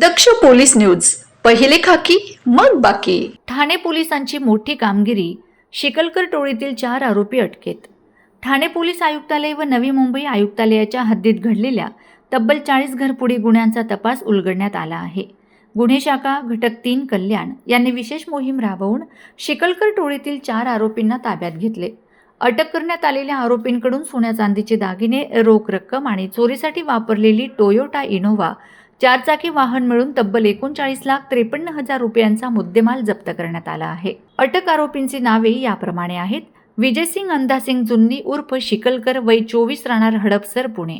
दक्ष police news. पहिले खाकी मग बाकी. ठाणे पोलिसांची मोठी कामगिरी शिकलकर टोळीतील चार आरोपी अटकेत. ठाणे पोलीस आयुक्तालय व नवी मुंबई आयुक्तालयाच्या हद्दीत घडलेल्या तब्बल चाळीस घरपुडी गुन्ह्यांचा तपास उलगडण्यात आला आहे. गुन्हे शाखा घटक तीन कल्याण यांनी विशेष मोहीम राबवून शिकलकर टोळीतील चार आरोपींना ताब्यात घेतले. अटक करण्यात आलेल्या आरोपींकडून सोन्या चांदीचे दागिने रोख रक्कम आणि चोरीसाठी वापरलेली टोयोटा इनोव्हा चारचाकी वाहन मिळून तब्बल एकोणचाळीस लाख त्रेपन्न हजार रुपयांचा मुद्देमाल जप्त करण्यात आला आहे. अटक आरोपींची नावे याप्रमाणे आहेत. विजयसिंग अंधासिंग जुन्नी उर्फ शिकलकर वय चोवीस राहणार हडपसर पुणे.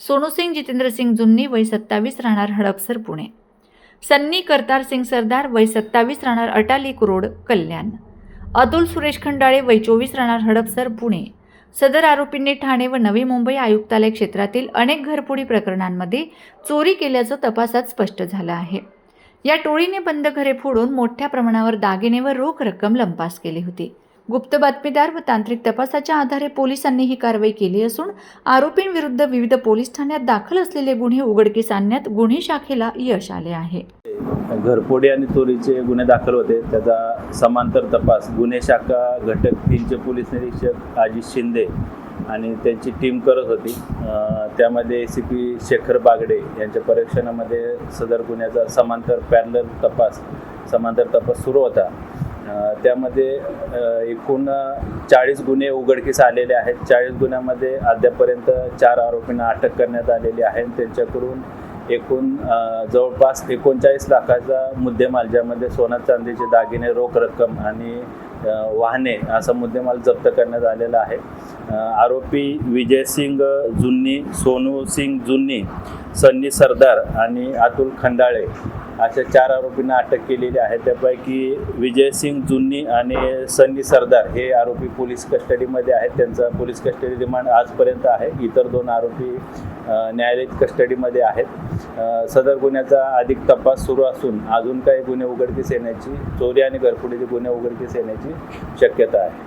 सोनूसिंग जितेंद्रसिंग जुन्नी वय सत्तावीस राहणार हडपसर पुणे. सन्नी करतार सिंग सरदार वय सत्तावीस राहणार अटाली रोड कल्याण. अतुल सुरेश खंडाळे वय चोवीस राहणार हडपसर पुणे. सदर आरोपींनी ठाणे व नवी मुंबई आयुक्तालय क्षेत्रातील अनेक घरपुडी प्रकरणांमध्ये चोरी केल्याचं तपासात स्पष्ट झालं आहे. या टोळीने बंद घरे फोडून मोठ्या प्रमाणावर दागिने व रोख रक्कम लंपास केली होती. गुप्त बातमीदार व तांत्रिक तपासाच्या आधारे पोलिसांनी ही कारवाई केली असून आरोपींविरुद्ध विविध पोलीस ठाण्यात दाखल असलेले गुन्हे उघडकीस आणण्यात गुन्हे शाखेला यश आले आहे. घरफोडी आणि चोरीचे गुन्हे दाखल होते. त्याचा समांतर तपास गुन्हे शाखा घटक तीनचे पोलीस निरीक्षक अजित शिंदे आणि त्यांची टीम करत होती. त्यामध्ये A C P Shekhar Bagde यांच्या परीक्षणामध्ये सदर गुन्ह्याचा समांतर पॅरलर तपास समांतर तपास सुरू होता. त्यामध्ये एकूण चाळीस गुन्हे उघडकीस आलेले आहेत. चाळीस गुन्ह्यामध्ये अद्यापर्यंत चार आरोपींना अटक करण्यात आलेली आहे त्यांच्याकडून एकूण जवळपास एकोणचाळीस लाखाचा मुद्देमाल ज्यामध्ये सोना चांदीचे दागिने रोख रक्कम आणि वाहने असा मुद्देमाल जप्त करण्यात आलेला आहे. आरोपी आरोपी विजयसिंग जुन्नी सोनू सिंग जुन्नी सन्नी सरदार आणि अतुल खंडाळे अशा चार आरोपींना अटक केलेली आहे त्यापैकी विजयसिंग जुन्नी आणि सन्नी सरदार हे आरोपी पोलीस कस्टडीमध्ये आहेत. त्यांचा पोलीस कस्टडी रिमांड आजपर्यंत आहे. इतर दोन आरोपी न्यायालयीन कस्टडीमध्ये आहेत. सदर गुन्ह्याचा अधिक तपास सुरू असून अजून काही गुन्हे उघडकीस येण्याची चोरी आणि घरफोडीचे गुन्हे उघडकीस येण्याची शक्यता आहे.